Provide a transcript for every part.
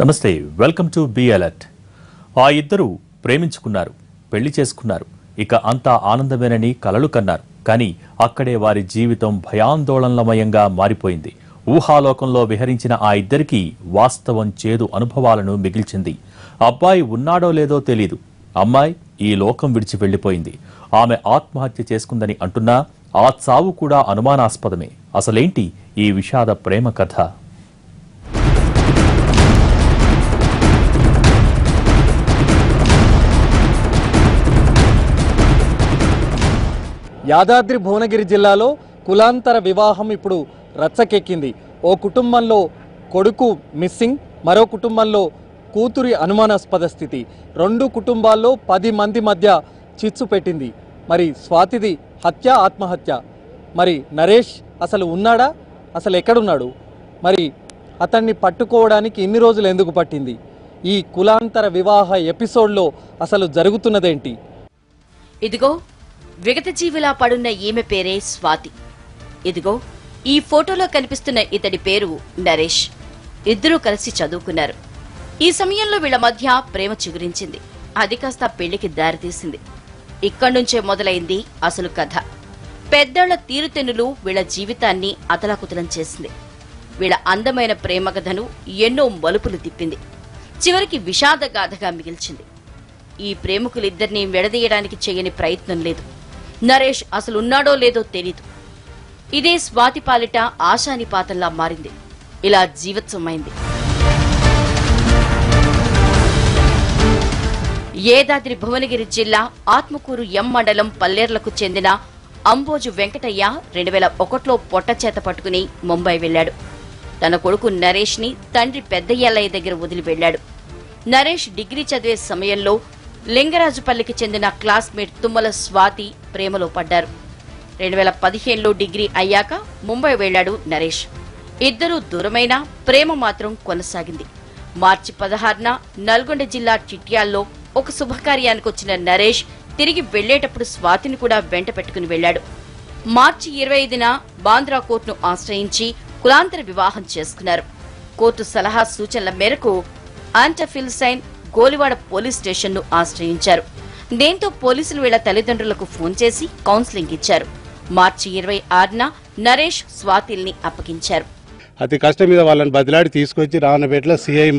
నమస్తే welcome to be alert. ఆ ఇద్దరు ప్రేమించుకున్నారు పెళ్ళి చేసుకున్నారు. ఇక అంతా ఆనందమేనని కలలు కన్నారు. కానీ అక్కడే వారి జీవితం భయాందోళనలమయంగా మారిపోయింది. ఊహాలోకంలో విహరించిన ఆ ఇద్దరికి వాస్తవం చేదు అనుభవాలను మిగిల్చింది. అబ్బాయి ఉన్నాడో లేదో తెలీదు. అమ్మాయి ఈ లోకం విడిచి వెళ్ళిపోయింది ఆమె ఆత్మహత్య చేసుకుందని అంటున్నా ఆ చావు కూడా అనుమానాస్పదమే. అసలేంటి ఈ విషాద ప్రేమ కథ? యాదాద్రి భువనగిరి జిల్లాలో కులాంతర వివాహం ఇప్పుడు రచ్చకెక్కింది. ఓ కుటుంబంలో కొడుకు మిస్సింగ్ మరో కుటుంబంలో కూతురి అనుమానాస్పద స్థితి. రెండు కుటుంబాల్లో పది మంది మధ్య చిచ్చు పెట్టింది. మరి స్వాతిది హత్య ఆత్మహత్య? మరి నరేష్ అసలు ఉన్నాడా? అసలు ఎక్కడున్నాడు? మరి అతన్ని పట్టుకోవడానికి ఇన్ని రోజులు ఎందుకు పట్టింది? ఈ కులాంతర వివాహ ఎపిసోడ్లో అసలు జరుగుతున్నదేంటి? ఇదిగో విగత జీవిలా పడున్న ఈమె పేరే స్వాతి. ఇదిగో ఈ ఫోటోలో కనిపిస్తున్న ఇతడి పేరు నరేష్. ఇద్దరూ కలిసి చదువుకున్నారు. ఈ సమయంలో వీళ్ళ మధ్య ప్రేమ చిగురించింది. అది కాస్త పెళ్ళికి దారితీసింది. ఇక్కడ్నుంచే మొదలైంది అసలు కథ. పెద్దళ్ళ తీరుతెన్నులు వీళ్ళ జీవితాన్ని అతలాకుతలం చేసింది. వీళ్ళ అందమైన ప్రేమ కథను ఎన్నో మలుపులు తిప్పింది. చివరికి విషాదగాథగా మిగిల్చింది. ఈ ప్రేమికులిద్దరినీ విడదీయడానికి చేయని ప్రయత్నం లేదు. నరేష్ అసలు ఉన్నాడో లేదో తెలీదు. ఇదే స్వాతి పాలిట ఆశానిపాతంలా మారింది. ఇలా జీవత్సమైంది. ఏదాద్రి భువనగిరి జిల్లా ఆత్మకూరు ఎం మండలం పల్లేర్లకు చెందిన అంబోజు వెంకటయ్య రెండు వేల ఒకటిలో పొట్ట చేత పట్టుకుని ముంబై వెళ్ళాడు తన కొడుకు నరేష్ని తండ్రి పెద్దయ్యలయ్య దగ్గర వదిలి వెళ్ళాడు నరేష్ డిగ్రీ చదివే సమయంలో లింగరాజుపల్లికి చెందిన క్లాస్మేట్ తుమ్మల స్వాతి ప్రేమలో పడ్డారు. రెండు వేల పదిహేనులో డిగ్రీ అయ్యాక ముంబై వెళ్ళాడు నరేష్. ఇద్దరూ దూరమైన ప్రేమ మాత్రం కొనసాగింది. మార్చి పదహారున నల్గొండ జిల్లా చిట్యాల్లో ఒక శుభకార్యానికి వచ్చిన నరేష్ తిరిగి వెళ్ళేటప్పుడు స్వాతిని కూడా వెంట పెట్టుకుని వెళ్ళాడు మార్చి ఇరవై ఐదున బాంద్రా కోర్టును ఆశ్రయించి కులాంతర వివాహం చేసుకున్నారు. కోర్టు సలహా సూచనల మేరకు ఆంటఫిల్సైన్ గోలివాడ పోలీస్ స్టేషన్ను ఆశ్రయించారు. దీంతో పోలీసులు వీళ్ళ తల్లిదండ్రులకు ఫోన్ చేసి కౌన్సిలింగ్ ఇచ్చారు. మార్చి ఇరవై ఆరున నరేష్ స్వాతిల్ని అప్పగించారు. అతి కష్టం మీద వాళ్ళని బదిలాడి తీసుకొచ్చి రావణపేటలో సిఐ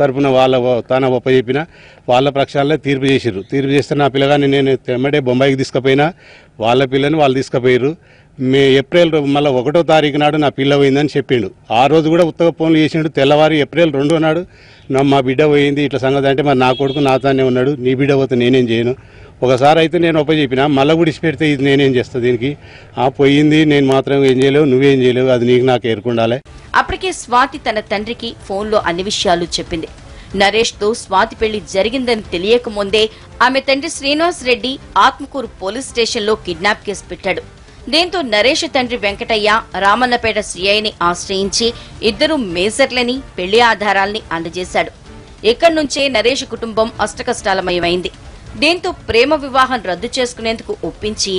తరపున వాళ్ళ తన చెప్పిన వాళ్ళ పక్షాల్లో తీర్పు చేసిర్రు. తీర్పు చేస్తే నా పిల్లగాని నేను తెమ్మడే బొంబాయికి తీసుకుపోయినా వాళ్ళ పిల్లని వాళ్ళు తీసుకుపోయారు మే ఏప్రిల్ మళ్ళీ ఒకటో తారీఖు నాడు నా పిల్ల పోయిందని చెప్పిండు. ఆ రోజు కూడా ఉత్తగ ఫోన్లు చేసిండు. తెల్లవారి ఏప్రిల్ రెండో నాడు నా మా బిడ్డ పోయింది. ఇట్లా సంగతి అంటే మరి నా కొడుకు నాతోనే ఉన్నాడు. నీ బిడ్డ పోతే నేనేం చేయను? ఒకసారి అయితే నేను ఒప్ప చెప్పిన మళ్ళీ గుడిసి పెడితే ఇది నేనేం చేస్తా దీనికి? ఆ పోయింది. నేను మాత్రం ఏం చేయలేవు నువ్వేం చేయలేవు. అది నీకు నాకు ఏర్కొండాలి. అప్పటికే స్వాతి తన తండ్రికి ఫోన్లో అన్ని విషయాలు చెప్పింది. నరేష్తో స్వాతి పెళ్ళి జరిగిందని తెలియకముందే ఆమె తండ్రి శ్రీనివాస్ రెడ్డి ఆత్మకూరు పోలీస్ స్టేషన్లో కిడ్నాప్ కేసు పెట్టాడు. దీంతో నరేష్ తండ్రి వెంకటయ్య రామన్నపేట సిఐని ఆశ్రయించి ఇద్దరు మేజర్లని పెళ్ళి ఆధారాల్ని అందజేశాడు. ఇక్కడి నుంచే నరేష్ కుటుంబం అష్టకష్టాలమయమైంది. దీంతో ప్రేమ వివాహం రద్దు చేసుకునేందుకు ఒప్పించి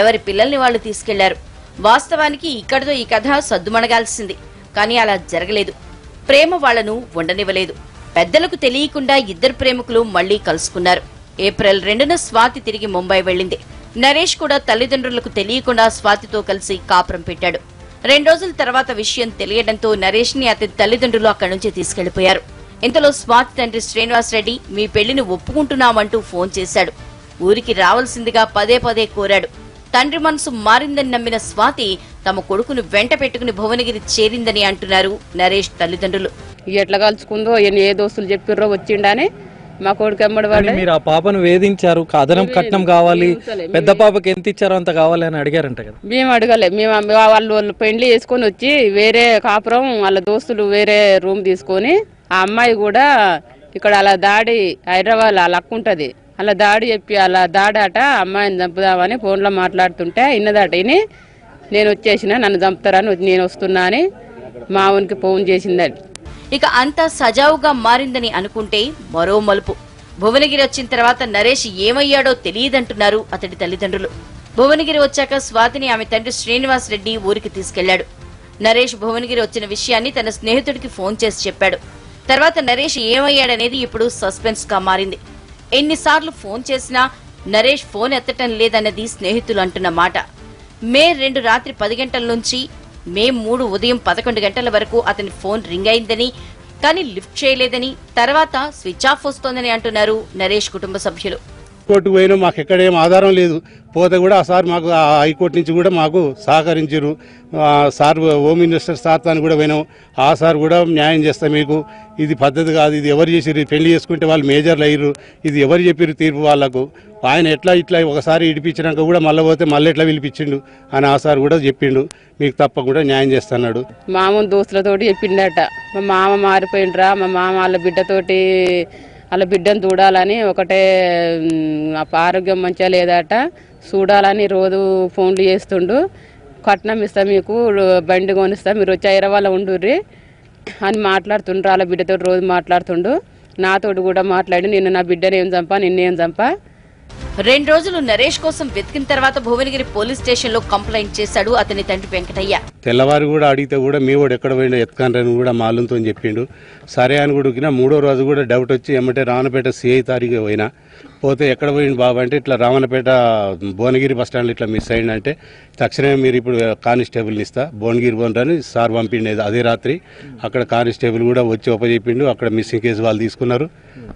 ఎవరి పిల్లల్ని వాళ్ళు తీసుకెళ్ళారు. వాస్తవానికి ఇక్కడితో ఈ కథ సద్దుమణగాల్సింది కానీ అలా జరగలేదు. ప్రేమ వాళ్ళను ఉండనివ్వలేదు. పెద్దలకు తెలియకుండా ఇద్దరు ప్రేమికులు మళ్ళీ కలుసుకున్నారు. ఏప్రిల్ రెండున స్వాతి తిరిగి ముంబై వెళ్ళింది. నరేష్ కూడా తల్లిదండ్రులకు తెలియకుండా స్వాతితో కలిసి కాపురం పెట్టాడు. రెండు రోజుల తర్వాత విషయం తెలియడంతో నరేష్ని అతని తల్లిదండ్రులు అక్కడి నుంచి తీసుకెళ్ళిపోయారు. ఇంతలో స్వాతి తండ్రి శ్రీనివాస్ రెడ్డి మీ పెళ్ళిని ఒప్పుకుంటున్నామంటూ ఫోన్ చేశాడు. ఊరికి రావాల్సిందిగా పదే పదే కోరాడు. తండ్రి మనసు మారిందని నమ్మిన స్వాతి తమ కొడుకును వెంట పెట్టుకుని భువనగిరి చేరిందని అంటున్నారు నరేష్ తల్లిదండ్రులు. ఎట్లా కలుసుకుందో ఏ దోస్తులు చెప్పిర్రో వచ్చిండని మా కొడుకు వాడే. మీరు ఆ పాపను వేధించారు అదనం కట్నం కావాలి. పెద్ద పాపకి ఎంత ఇచ్చారో అంత కావాలి అని అడిగారంట కదా. మేము అడగలే. మేము వాళ్ళు వాళ్ళు పెళ్ళి చేసుకొని వచ్చి వేరే కాపురం వాళ్ళ దోస్తులు వేరే రూమ్ తీసుకొని ఆ అమ్మాయి కూడా ఇక్కడ అలా దాడి హైదరాబాద్ అలా ఉంటది. అలా దాడి చెప్పి అలా దాడాట అమ్మాయిని చంపుదామని ఫోన్లో మాట్లాడుతుంటే ఇన్నదాట ఇని నేను వచ్చేసిన నన్ను చంపుతారని నేను వస్తున్నా అని మావునికి ఫోన్ చేసిందండి. ఇక అంతా సజావుగా మారిందని అనుకుంటే మరో మలుపు. భువనగిరి వచ్చిన తర్వాత నరేష్ ఏమయ్యాడో తెలియదంటున్నారు అతడి తల్లిదండ్రులు. భువనగిరి వచ్చాక స్వాతిని ఆమె తండ్రి శ్రీనివాస్ రెడ్డి ఊరికి తీసుకెళ్ళాడు. నరేష్ భువనగిరి వచ్చిన విషయాన్ని తన స్నేహితుడికి ఫోన్ చేసి చెప్పాడు. తర్వాత నరేష్ ఏమయ్యాడనేది ఇప్పుడు సస్పెన్స్గా మారింది. ఎన్నిసార్లు ఫోన్ చేసినా నరేష్ ఫోన్ ఎత్తటం లేదన్నది స్నేహితులు అంటున్న మాట. మే రెండు రాత్రి పది గంటల నుంచి మే మూడు ఉదయం పదకొండు గంటల వరకు అతని ఫోన్ రింగ్ అయిందని కానీ లిఫ్ట్ చేయలేదని తర్వాత స్విచ్ ఆఫ్ వస్తోందని అంటున్నారు నరేష్ కుటుంబ సభ్యులు. కోర్టుకు పోయినా మాకు ఎక్కడ ఏం ఆధారం లేదు. పోతే కూడా ఆ సార్ మాకు ఆ హైకోర్టు నుంచి కూడా మాకు సహకరించారు సార్ హోమ్ మినిస్టర్ సార్ తాను కూడా పోయినాం. ఆ సార్ కూడా న్యాయం చేస్తా మీకు. ఇది పద్ధతి కాదు ఇది ఎవరు చేసిరు పెళ్ళి చేసుకుంటే వాళ్ళు మేజర్లు అయ్యారు ఇది ఎవరు చెప్పారు తీర్పు వాళ్ళకు? ఆయన ఎట్లా ఇట్లా ఒకసారి ఇడిపించినాక కూడా మళ్ళీ పోతే మళ్ళీ ఎట్లా పిలిపించిండు అని ఆ సార్ కూడా చెప్పిండు. మీకు తప్పకుండా న్యాయం చేస్తున్నాడు. మామ దోస్తులతోటి చెప్పిండట. మా మామ మారిపోయిండ్రా మా మామ వాళ్ళ బిడ్డతోటి వాళ్ళ బిడ్డను చూడాలని ఒకటే ఆరోగ్యం మంచిగా లేదట. చూడాలని రోజు ఫోన్లు చేస్తుండు. కట్నం ఇస్తా మీకు బండి కొనిస్తా మీరు వచ్చి హైదరాబాద్లో ఉండుర్రి అని మాట్లాడుతుండ్రు. వాళ్ళ బిడ్డతో రోజు మాట్లాడుతుండు. నాతోటి కూడా మాట్లాడి నిన్ను నా బిడ్డని ఏం చంపా నిన్నేం చంపా? రెండు రోజులు నరేష్ కోసం వెతికిన తర్వాత భువనగిరి పోలీస్ స్టేషన్లో కంప్లైంట్ చేశాడు అతని తండ్రి వెంకటయ్య. తెల్లవారు కూడా అడిగితే కూడా మీ వాడు ఎక్కడ పోయిండో ఎత్తుకానరని కూడా మాలంతో చెప్పిండు. సరే అని కూడా మూడో రోజు కూడా డౌట్ వచ్చి ఏమంటే రావణపేట సిఐ తారీఖు పోయినా. పోతే ఎక్కడ పోయిండు బాబు అంటే ఇట్లా రావణపేట భువనగిరి బస్ ఇట్లా మిస్ అయిందంటే తక్షణమే మీరు ఇప్పుడు కానిస్టేబుల్ని ఇస్తా. భువనగిరి పోండి సార్ పంపిండేది అదే రాత్రి అక్కడ కానిస్టేబుల్ కూడా వచ్చి ఒప్పచెప్పిండు అక్కడ మిస్సింగ్ కేసు వాళ్ళు తీసుకున్నారు.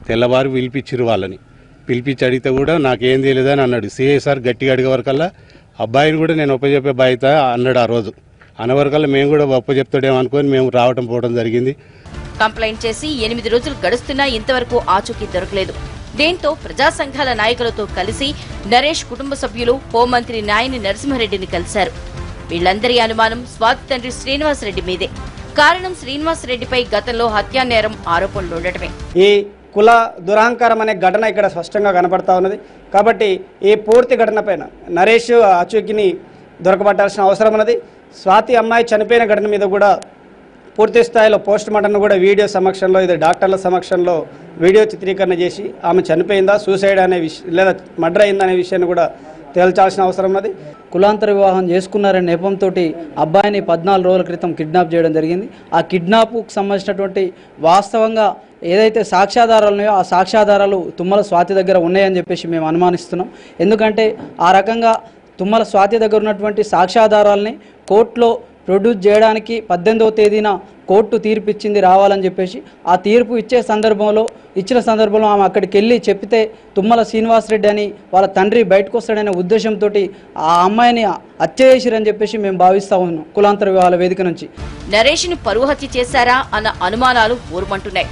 తెల్లవారు పిలిపించారు వాళ్ళని. పిలిపించి అడిగితే కూడా నాకేం తెలియదని అన్నాడు. సిఐ సార్ గట్టిగా అడిగే వరకల్లా అబ్బాయిని కూడా నేను ఒప్పచెప్పే బాధ్యత అన్నాడు ఆ రోజు. అనవరకల్లా మేము కూడా ఒప్పచెప్తాడేమో అనుకొని మేము రావటం పోవడం జరిగింది. కంప్లైంట్ చేసి ఎనిమిది రోజులు గడుస్తున్నా ఇంతవరకు ఆచూకీ దొరకలేదు. దీంతో ప్రజా సంఘాల నాయకులతో కలిసి నరేష్ కుటుంబ సభ్యులు హోంమంత్రి నాయని నరసింహారెడ్డిని కలిశారు. వీళ్ళందరి అనుమానం స్వాతి తండ్రి శ్రీనివాసరెడ్డి మీదే. కారణం శ్రీనివాసరెడ్డిపై గతంలో హత్యా నేరం ఆరోపణలుండటమే ఈ కుల దురహంకారం అనే ఘటన ఇక్కడ స్పష్టంగా కనపడతా ఉన్నది. కాబట్టి ఈ పూర్తి ఘటన పైన నరేష్ అచుకిని దొరకబట్టాల్సిన అవసరం ఉన్నది. స్వాతి అమ్మాయి చనిపోయిన ఘటన మీద కూడా పూర్తి స్థాయిలో పోస్ట్ మార్టంను కూడా వీడియో సమక్షంలో ఇది డాక్టర్ల సమక్షంలో వీడియో చిత్రీకరణ చేసి ఆమె చనిపోయిందా సూసైడ్ అనే విషయం లేదా మర్డర్ అయిందా అనే విషయాన్ని కూడా తేల్చాల్సిన అవసరం ఉన్నది. కులాంతర వివాహం చేసుకున్నారనే నెపంతో అబ్బాయిని పద్నాలుగు రోజుల క్రితం కిడ్నాప్ చేయడం జరిగింది. ఆ కిడ్నాప్కు సంబంధించినటువంటి వాస్తవంగా ఏదైతే సాక్ష్యాధారాలు ఉన్నాయో ఆ సాక్ష్యాధారాలు తుమ్మల స్వాతి దగ్గర ఉన్నాయని చెప్పేసి మేము అనుమానిస్తున్నాం. ఎందుకంటే ఆ రకంగా తుమ్మల స్వాతి దగ్గర ఉన్నటువంటి సాక్ష్యాధారాలని కోర్టులో ప్రొడ్యూస్ చేయడానికి పద్దెనిమిదవ తేదీన కోర్టు తీర్పు ఇచ్చింది రావాలని చెప్పేసి ఆ తీర్పు ఇచ్చే సందర్భంలో ఇచ్చిన సందర్భంలో ఆమె అక్కడికి వెళ్ళి చెప్తే తుమ్మల శ్రీనివాసరెడ్డి అని వాళ్ళ తండ్రి బయటకు వస్తాడనే ఉద్దేశంతో ఆ అమ్మాయిని హత్య చేసిరని చెప్పేసి మేము భావిస్తా ఉన్నాం కులాంతర వివాహాల వేదిక నుంచి. నరేష్ను పరువు హత్య చేశారా అన్న అనుమానాలు ఊరుమంటున్నాయి.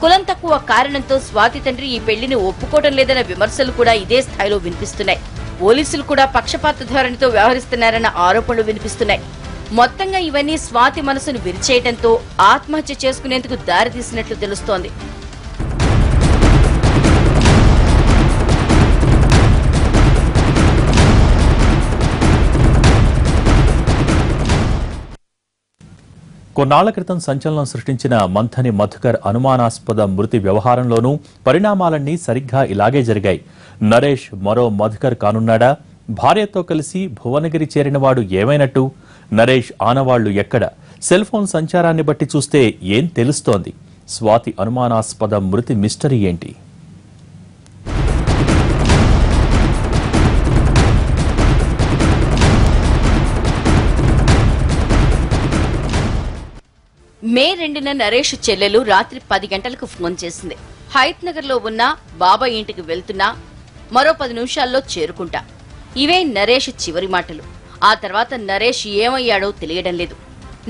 కులం తక్కువ కారణంతో స్వాతి తండ్రి ఈ పెళ్ళిని ఒప్పుకోవడం లేదన్న విమర్శలు కూడా ఇదే స్థాయిలో వినిపిస్తున్నాయి. పోలీసులు కూడా పక్షపాత ధోరణితో వ్యవహరిస్తున్నారన్న ఆరోపణలు వినిపిస్తున్నాయి. మొత్తంగా ఇవన్నీ స్వాతి మనసును విరిచేయడంతో ఆత్మహత్య చేసుకునేందుకు దారితీసినట్లు తెలుస్తోంది. కొన్నాళ్ళ క్రితం సంచలనం సృష్టించిన మంథని మధుకర్ అనుమానాస్పద మృతి వ్యవహారంలోనూ పరిణామాలన్నీ సరిగ్గా ఇలాగే జరిగాయి. నరేష్ మరో మధుకర్ కానున్నాడా? భార్యతో కలిసి భువనగిరి చేరినవాడు ఏమైనట్టు? నరేష్ ఆనవాళ్ళు ఎక్కడ? సెల్ ఫోన్ సంచారాన్ని బట్టి చూస్తే ఏం తెలుస్తోంది? స్వాతి అనుమానాస్పద మృతి మిస్టరీ ఏంటి? మే రెండున నరేష్ చెల్లెలు రాత్రి పది గంటలకు ఫోన్ చేసింది. హైత్ నగర్లో ఉన్న బాబాయ్ ఇంటికి వెళ్తున్నా మరో పది నిమిషాల్లో చేరుకుంటా. ఇవే నరేష్ చివరి మాటలు. ఆ తర్వాత నరేష్ ఏమయ్యాడో తెలియడం లేదు.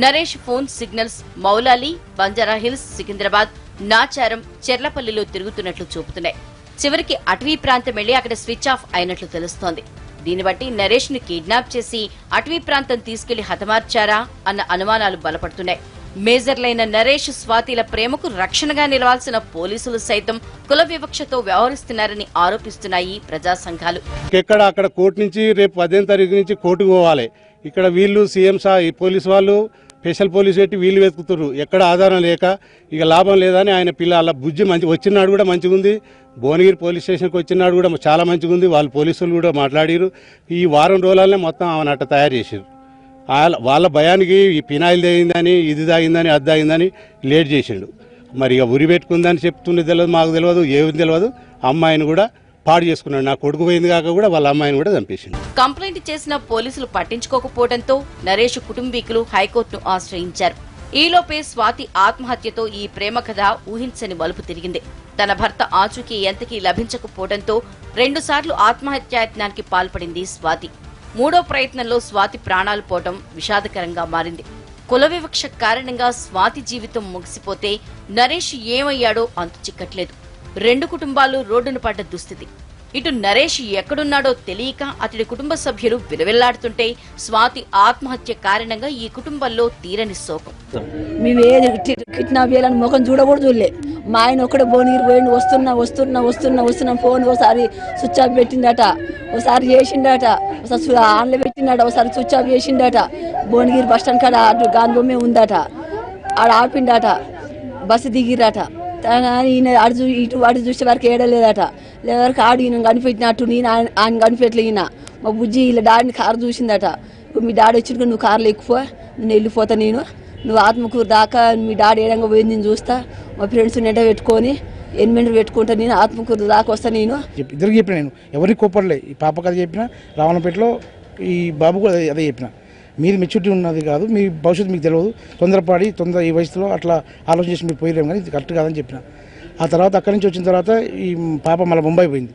Naresh phone signals Moulali Banjara Hills Secunderabad Nacharam చెర్లపల్లిలో తిరుగుతున్నట్లు చూపుతున్నాయి. చివరికి అటవీ ప్రాంతం వెళ్ళి అక్కడ స్విచ్ ఆఫ్ అయినట్లు తెలుస్తోంది. దీన్ని బట్టి నరేష్ను కిడ్నాప్ చేసి అటవీ ప్రాంతం తీసుకెళ్ళి హతమార్చారా అన్న అనుమానాలు బలపడుతున్నాయి. మేజర్లైన నరేష్ స్వాతిల ప్రేమకు రక్షణగా నిలవాల్సిన పోలీసులు సైతం కుల వివక్షతో వ్యవహరిస్తున్నారని ఆరోపిస్తున్నాయి ప్రజా సంఘాలు. ఎక్కడ అక్కడ కోర్టు నుంచి రేపు పదిహేను తారీఖు నుంచి కోర్టుకు పోవాలి. ఇక్కడ వీళ్ళు సీఎం సా పోలీస్ వాళ్ళు స్పెషల్ పోలీస్ పెట్టి వీళ్ళు వెతుకుతున్నారు ఎక్కడ ఆధారం లేక ఇక లాభం లేదని ఆయన పిల్ల అలా బుజ్జి మంచి వచ్చినాడు కూడా మంచిగా ఉంది భువనగిరి పోలీస్ స్టేషన్కి వచ్చినాడు కూడా చాలా మంచిగా ఉంది వాళ్ళు పోలీసులు కూడా మాట్లాడారు ఈ వారం రోజులనే మొత్తం ఆమెను అట్ట తయారు చేసారు వాళ్ళ వాళ్ళ భయానికి ఈ పినాయిల్ తాగిందని ఇది తాగిందని అది తాగిందని లేట్ చేసిండు. మరి ఇక ఉరి పెట్టుకుందని చెప్తుండే తెలియదు మాకు తెలియదు ఏమి తెలియదు అమ్మాయిని కూడా పాడు చేసుకున్నాడు. నా కొడుకు పోయింది కాక కూడా వాళ్ళ అమ్మాయిని కూడా చంపేసింది కంప్లైంట్ చేసిన పోలీసులు పట్టించుకోకపోవడంతో నరేష్ కుటుంబీకులు హైకోర్టును ఆశ్రయించారు. ఈలోపే స్వాతి ఆత్మహత్యతో ఈ ప్రేమ కథ ఊహించని మలుపు తిరిగింది. తన భర్త ఆచూకీ ఎంతకీ లభించకపోవడంతో రెండుసార్లు ఆత్మహత్యాయత్నానికి పాల్పడింది స్వాతి. మూడో ప్రయత్నంలో స్వాతి ప్రాణాలు పోవడం విషాదకరంగా మారింది. కుల వివక్ష కారణంగా స్వాతి జీవితం ముగిసిపోతే నరేష్ ఏమయ్యాడో అంతు చిక్కట్లేదు. రెండు కుటుంబాలు రోడ్డున పడ్డ దుస్థితి. ఇటు నరేష్ ఎక్కడున్నాడో తెలియక అతడి కుటుంబ సభ్యులు విలవిల్లాడుతుంటే స్వాతి ఆత్మహత్య కారణంగా ఈ కుటుంబంలో తీరని శోకం. మేము కిడ్నాప్ చేయాలని ముఖం చూడకూడదు మా ఆయన ఒక్కడే భువనగిరి పోయిండు వస్తున్నా వస్తున్నా వస్తున్నా వస్తున్నా ఫోన్ ఒకసారి స్విచ్ ఆఫ్ పెట్టిండట. ఒకసారి చేసిండట. ఒకసారి సు- ఆన్లో పెట్టిండట. ఒకసారి స్విచ్ ఆఫ్ చేసిండట. భువనగిరి బస్ స్టాండ్ కాడ అటు గాంధీ బొమ్మే ఉందట. ఆడ ఆపిండట. బస్సు దిగిరట ఈయన అటు చూ ఇటు అటు చూసే వరకు ఏడలేదట లేవరకు ఆడు ఈయన కనిపెట్టినట్టు నేను ఆయన ఆయన కనిపెట్టలే ఈయన. మా బుజ్జి ఇలా డాడీని కారు చూసిందట. మీ డాడీ వచ్చిన నువ్వు కారులో ఎక్కువ నేను వెళ్ళిపోతా నేను. నువ్వు ఆత్మకూరు దాకా మీ డాడీ ఏడంగా పోయింది నేను చూస్తా. మా ఫ్రెండ్స్ నెట పెట్టుకొని ఎన్మెంట్ పెట్టుకుంటా నేను ఆత్మకూరు దాకా వస్తా నేను. చెప్పి ఇద్దరికి చెప్పిన నేను. ఎవరికి కోపడలే ఈ పాప కథ చెప్పిన రావణపేటలో ఈ బాబు కూడా అదే- అదే చెప్పిన. మీది మెచ్యూరిటీ ఉన్నది కాదు మీ భవిష్యత్తు మీకు తెలియదు. తొందరపడి తొందర ఈ వయసులో అట్లా ఆలోచన చేసి మీరు పోయిలేము కానీ ఇది కరెక్ట్ కాదని చెప్పిన. ఆ తర్వాత అక్కడి నుంచి వచ్చిన తర్వాత ఈ పాప మళ్ళీ ముంబై పోయింది.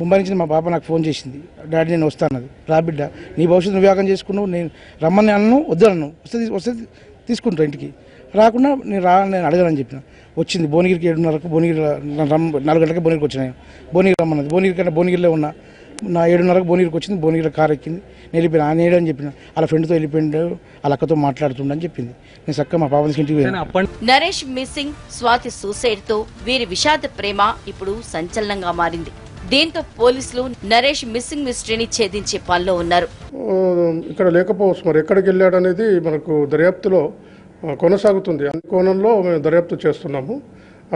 ముంబై నుంచి మా పాప నాకు ఫోన్ చేసింది. డాడీ నేను వస్తానది రా బిడ్డ నీ భవిష్యత్తు నువ్వు వ్యాగం చేసుకున్నావు నేను రమ్మని అన్ను వద్దనను. వస్తే వస్తే తీసుకుంటా ఇంటికి. రాకుండా నేను రా నేను అడగనని చెప్పిన. వచ్చింది భువనగిరికి ఏడున్నరకు భువనగిరి నాలుగు గంటలకి భువనగిరికి వచ్చినాయి. భువనగిరి రమ్మన్నది. భువనగిరి కంటే భువనగిరిలో ఉన్నా నా ఏడున్నరకు భువనగిరికి వచ్చింది భువనగిరి కారు ఎక్కింది. నేను వెళ్ళిపోయినా ఆయన ఏడు అని చెప్పిన వాళ్ళ ఫ్రెండ్తో వెళ్ళిపోయిండు వాళ్ళ అక్కతో మాట్లాడుతుండని చెప్పింది. నేను చక్కగా మా పాప ఇంటికి నరేష్ మిస్సింగ్ స్వాతి సూసైడ్తో వీరి విషాద ప్రేమ ఇప్పుడు సంచలనంగా మారింది. దీంతో పోలీసులు నరేష్ మిస్సింగ్ మిస్టరీని ఛేదించే పనిలో ఉన్నారు. ఇక్కడ లేకపోవచ్చు మరి ఎక్కడికి వెళ్ళాడు అనేది మనకు దర్యాప్తులో కొనసాగుతుంది. అన్ని కోణంలో మేము దర్యాప్తు చేస్తున్నాము.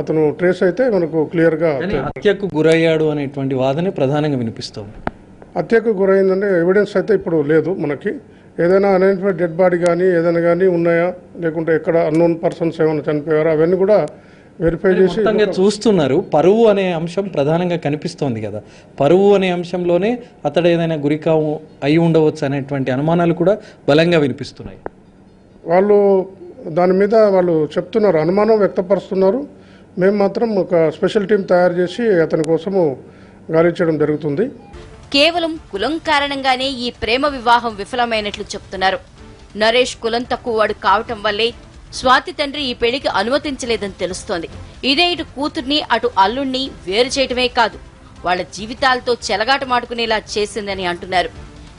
అతను ట్రేస్ అయితే మనకు క్లియర్గా హత్యకు గురయ్యాడు అనేటువంటి వాదనే ప్రధానంగా వినిపిస్తోంది. హత్యకు గురైందంటే ఎవిడెన్స్ అయితే ఇప్పుడు లేదు మనకి. ఏదైనా అన్ఐడెంటిఫైడ్ డెడ్ బాడీ కానీ ఏదైనా కానీ ఉన్నాయా? లేకుంటే ఎక్కడ అన్నోన్ పర్సన్స్ ఏమైనా చనిపోయారా? అవన్నీ కూడా వెరిఫై చేసి చూస్తున్నారు పరువు అనే అంశం ప్రధానంగా కనిపిస్తోంది కదా. పరువు అనే అంశంలోనే అతడు ఏదైనా గురికా అయి ఉండవచ్చు అనేటువంటి అనుమానాలు కూడా బలంగా వినిపిస్తున్నాయి. వాళ్ళు దాని మీద వాళ్ళు చెప్తున్నారు అనుమానం వ్యక్తపరుస్తున్నారు. మేము మాత్రం ఒక స్పెషల్ టీం తయారు చేసి అతని కోసము గాలించడం జరుగుతుంది. కేవలం కులం కారణంగానే ఈ ప్రేమ వివాహం విఫలమైనట్లు చెప్తున్నారు. నరేష్ కులం తక్కువవాడు కావటం వల్లే స్వాతి తండ్రి ఈ పెళ్ళికి అనుమతించలేదని తెలుస్తోంది. ఇదే ఇటు కూతుర్ని అటు అల్లుణ్ణి వేరు చేయటమే కాదు వాళ్ళ జీవితాలతో చెలగాటమాడుకునేలా చేసిందని అంటున్నారు.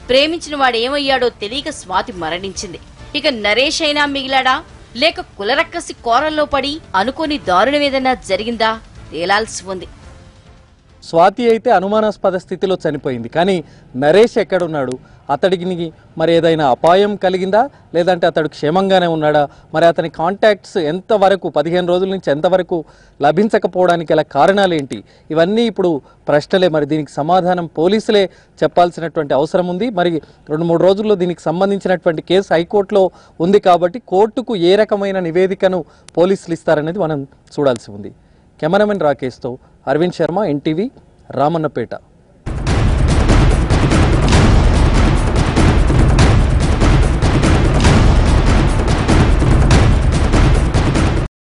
ప్రేమించిన వాడు ఏమయ్యాడో తెలియక స్వాతి మరణించింది. ఇక నరేష్ అయినా మిగిలాడా? లేక కులరక్కసి కోరల్లో పడి అనుకోని దారుణమేదన్నా జరిగిందా? తేలాల్సి ఉంది. స్వాతి అయితే అనుమానాస్పద స్థితిలో చనిపోయింది. కానీ నరేష్ ఎక్కడున్నాడు? అతడికి మరి ఏదైనా అపాయం కలిగిందా? లేదంటే అతడు క్షేమంగానే ఉన్నాడా? మరి అతని కాంటాక్ట్స్ ఎంతవరకు పదిహేను రోజుల నుంచి ఎంతవరకు లభించకపోవడానికి గల కారణాలు ఏంటి? ఇవన్నీ ఇప్పుడు ప్రశ్నలే. మరి దీనికి సమాధానం పోలీసులే చెప్పాల్సినటువంటి అవసరం ఉంది. మరి రెండు మూడు రోజుల్లో దీనికి సంబంధించినటువంటి కేసు హైకోర్టులో ఉంది కాబట్టి కోర్టుకు ఏ రకమైన నివేదికను పోలీసులు ఇస్తారనేది మనం చూడాల్సి ఉంది. Cameraman రాకేష్తో Aravind Sharma N T V Ramannapeta.